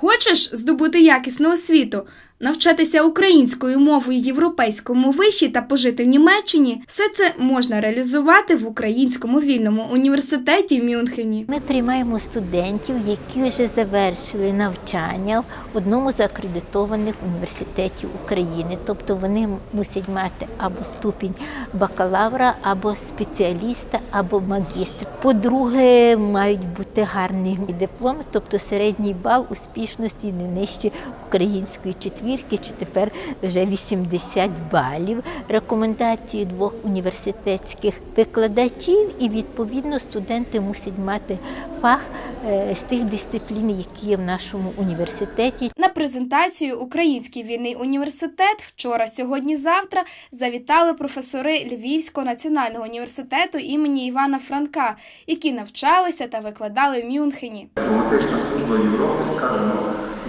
Хочеш здобути якісну освіту, навчатися українською мовою європейському виші та пожити в Німеччині? Все це можна реалізувати в Українському вільному університеті в Мюнхені. Ми приймаємо студентів, які вже завершили навчання в одному з акредитованих університетів України. Тобто вони мусять мати або ступінь бакалавра, або спеціаліста, або магістра. По-друге, мають бути гарні дипломи, тобто середній бал успішності не нижче української четвірки, чи тепер вже 80 балів. Рекомендації двох університетських викладачів, і відповідно студенти мусять мати фах е, з тих дисциплін, які є в нашому університеті. На презентацію Український вільний університет вчора, сьогодні, завтра завітали професори Львівського національного університету імені Івана Франка, які навчалися та викладали в Мюнхені. Дипломатична служба Європи, скажімо,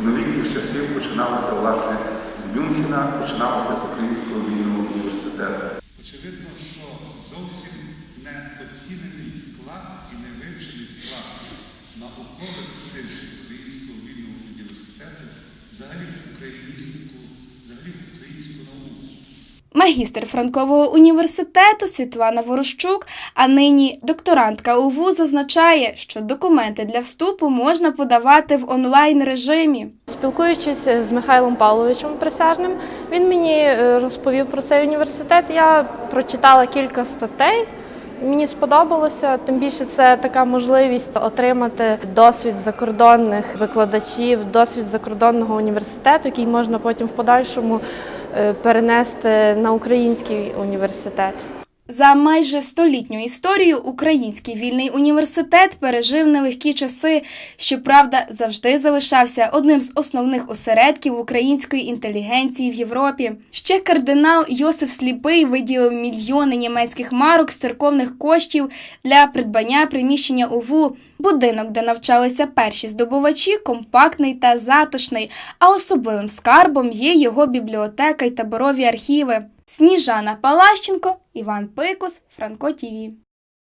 новітніх часів починалася власне з Мюнхена, починалася з Українського вільного університету. Очевидно, що зовсім не оцінений вклад і не вивчений вклад наукових сил Українського вільного університету, взагалі в україністику, взагалі в українську науку. Магістр Франкового університету Світлана Ворощук, а нині докторантка УВУ, зазначає, що документи для вступу можна подавати в онлайн режимі. Спілкуючись з Михайлом Павловичем Присяжним, він мені е, розповів про цей університет. Я прочитала кілька статей. Мені сподобалося, тим більше це така можливість отримати досвід закордонних викладачів, досвід закордонного університету, який можна потім в подальшому е, перенести на український університет. За майже столітню історію Український вільний університет пережив нелегкі часи. Щоправда, завжди залишався одним з основних осередків української інтелігенції в Європі. Ще кардинал Йосиф Сліпий виділив мільйони німецьких марок з церковних коштів для придбання приміщення УВУ. Будинок, де навчалися перші здобувачі, компактний та затишний, а особливим скарбом є його бібліотека й таборові архіви. Сніжана Палащенко, Іван Пикус, Франко Тіві.